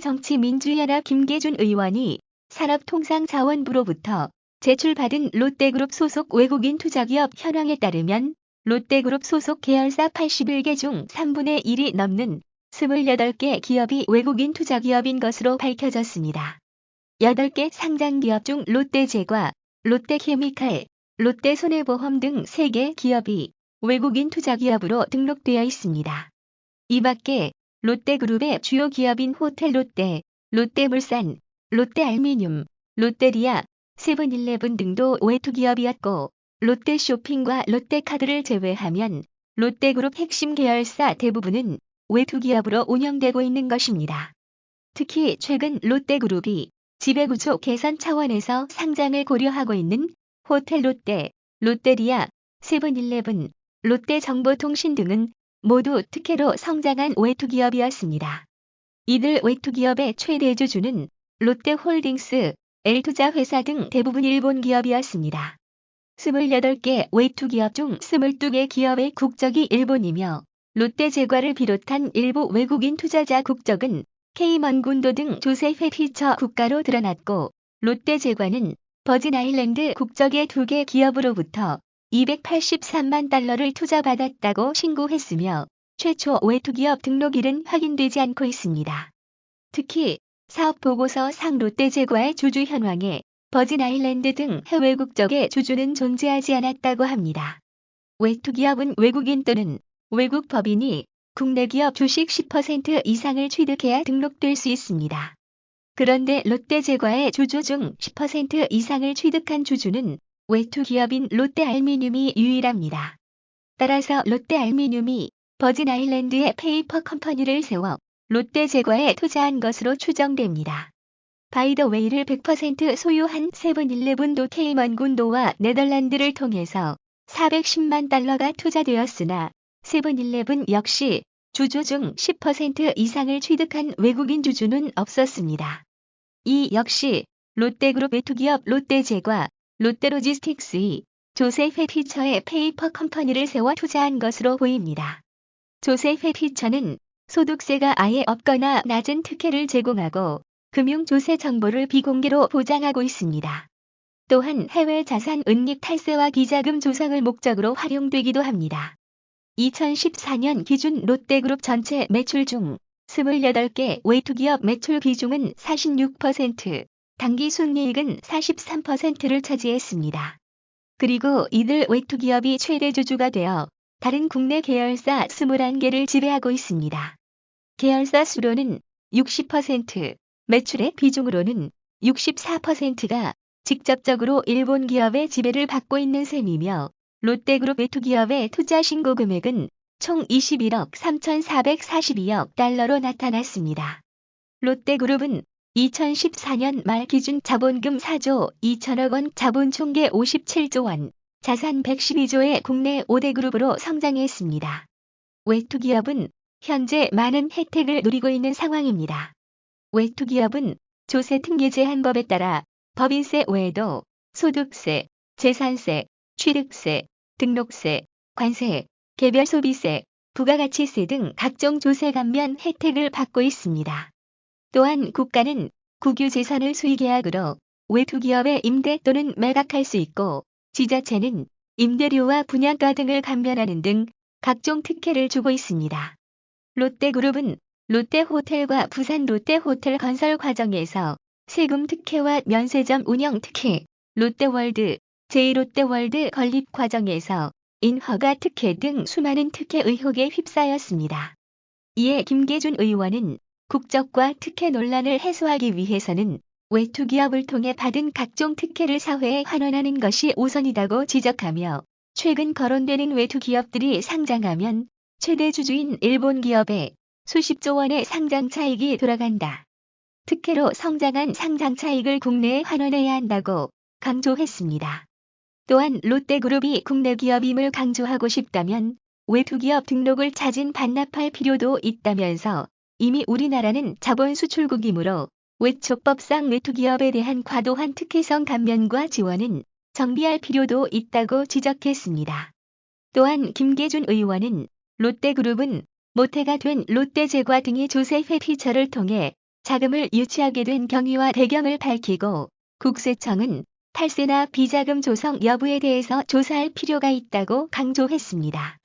새정치민주연합 김계준 의원이 산업통상자원부로부터 제출받은 롯데그룹 소속 외국인 투자기업 현황에 따르면 롯데그룹 소속 계열사 81개 중 3분의 1이 넘는 28개 기업이 외국인 투자기업인 것으로 밝혀졌습니다. 8개 상장기업 중 롯데제과, 롯데케미칼, 롯데손해보험 등 3개 기업이 외국인 투자기업으로 등록되어 있습니다. 이 밖에 롯데그룹의 주요 기업인 호텔 롯데, 롯데물산, 롯데알미늄, 롯데리아, 세븐일레븐 등도 외투 기업이었고 롯데쇼핑과 롯데카드를 제외하면 롯데그룹 핵심 계열사 대부분은 외투 기업으로 운영되고 있는 것입니다. 특히 최근 롯데그룹이 지배구조 개선 차원에서 상장을 고려하고 있는 호텔 롯데, 롯데리아, 세븐일레븐, 롯데정보통신 등은 모두 특혜로 성장한 외투기업이었습니다. 이들 외투기업의 최대 주주는 롯데홀딩스, L투자회사 등 대부분 일본 기업이었습니다. 28개 외투기업 중 22개 기업의 국적이 일본이며 롯데제과를 비롯한 일부 외국인 투자자 국적은 케이먼군도 등 조세회 피처 국가로 드러났고 롯데제과는 버진 아일랜드 국적의 두 개 기업으로부터 283만 달러를 투자받았다고 신고했으며 최초 외투기업 등록일은 확인되지 않고 있습니다. 특히 사업보고서 상 롯데제과의 주주 현황에 버진아일랜드 등 해외 국적의 주주는 존재하지 않았다고 합니다. 외투기업은 외국인 또는 외국 법인이 국내 기업 주식 10% 이상을 취득해야 등록될 수 있습니다. 그런데 롯데제과의 주주 중 10% 이상을 취득한 주주는 외투 기업인 롯데알미늄이 유일합니다. 따라서 롯데알미늄이 버진아일랜드에 페이퍼 컴퍼니를 세워 롯데 제과에 투자한 것으로 추정됩니다. 바이더웨이를 100% 소유한 세븐일레븐도 케이먼군도와 네덜란드를 통해서 410만 달러가 투자되었으나 세븐일레븐 역시 주주 중 10% 이상을 취득한 외국인 주주는 없었습니다. 이 역시 롯데그룹 외투기업 롯데제과, 롯데로지스틱스의 조세 페 피처의 페이퍼 컴퍼니를 세워 투자한 것으로 보입니다. 조세 페 피처는 소득세가 아예 없거나 낮은 특혜를 제공하고 금융조세 정보를 비공개로 보장하고 있습니다. 또한 해외 자산 은닉 탈세와 기자금 조성을 목적으로 활용되기도 합니다. 2014년 기준 롯데그룹 전체 매출 중 28개 외투기업 매출 비중은 46%, 당기 순이익은 43%를 차지했습니다. 그리고 이들 외투 기업이 최대 주주가 되어 다른 국내 계열사 21개를 지배하고 있습니다. 계열사 수로는 60%, 매출의 비중으로는 64%가 직접적으로 일본 기업의 지배를 받고 있는 셈이며 롯데그룹 외투 기업의 투자 신고 금액은 총 21억 3,442억 달러로 나타났습니다. 롯데그룹은 2014년 말 기준 자본금 4조 2천억 원, 자본 총계 57조 원, 자산 112조의 국내 5대 그룹으로 성장했습니다. 외투 기업은 현재 많은 혜택을 누리고 있는 상황입니다. 외투 기업은 조세 특례 제한 법에 따라 법인세 외에도 소득세, 재산세, 취득세, 등록세, 관세, 개별 소비세, 부가가치세 등 각종 조세 감면 혜택을 받고 있습니다. 또한 국가는 국유재산을 수의계약으로 외투기업의 임대 또는 매각할 수 있고 지자체는 임대료와 분양가 등을 감면하는 등 각종 특혜를 주고 있습니다. 롯데그룹은 롯데호텔과 부산 롯데호텔 건설 과정에서 세금 특혜와 면세점 운영 특혜, 롯데월드, 제2롯데월드 건립 과정에서 인허가 특혜 등 수많은 특혜 의혹에 휩싸였습니다. 이에 김계준 의원은 국적과 특혜 논란을 해소하기 위해서는 외투 기업을 통해 받은 각종 특혜를 사회에 환원하는 것이 우선이다고 지적하며 최근 거론되는 외투 기업들이 상장하면 최대 주주인 일본 기업에 수십조 원의 상장 차익이 돌아간다. 특혜로 성장한 상장 차익을 국내에 환원해야 한다고 강조했습니다. 또한 롯데그룹이 국내 기업임을 강조하고 싶다면 외투 기업 등록을 자진 반납할 필요도 있다면서 이미 우리나라는 자본 수출국이므로 외촉법상 외투기업에 대한 과도한 특혜성 감면과 지원은 정비할 필요도 있다고 지적했습니다. 또한 김계준 의원은 롯데그룹은 모태가 된 롯데제과 등의 조세 회피처를 통해 자금을 유치하게 된 경위와 배경을 밝히고 국세청은 탈세나 비자금 조성 여부에 대해서 조사할 필요가 있다고 강조했습니다.